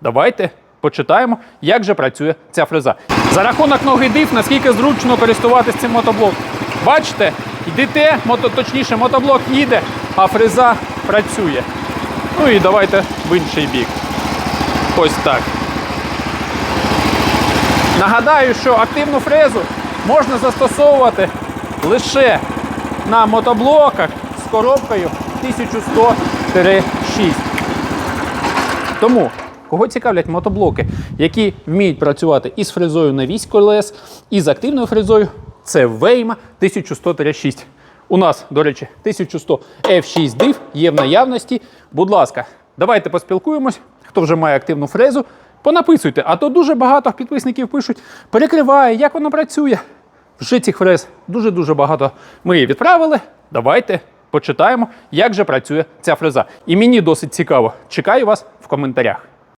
Давайте почитаємо, як же працює ця фреза. За рахунок ноги див, наскільки зручно користуватися цим мотоблоком. Бачите, йдете, мото, точніше, мотоблок їде, а фреза працює. Ну і давайте в інший бік. Ось так. Нагадаю, що активну фрезу можна застосовувати лише на мотоблоках з коробкою 1100-6. Тому, кого цікавлять мотоблоки, які вміють працювати із фрезою на вісь колес, і з активною фрезою, це Вейма 1100-6. У нас, до речі, 1100 F6 див є в наявності. Будь ласка, давайте поспілкуємось. Хто вже має активну фрезу, понаписуйте, а то дуже багато підписників пишуть, перекриває, як воно працює. Вже цих фрез дуже-дуже багато ми її відправили. Давайте почитаємо, як же працює ця фреза. І мені досить цікаво. Чекаю вас в коментарях.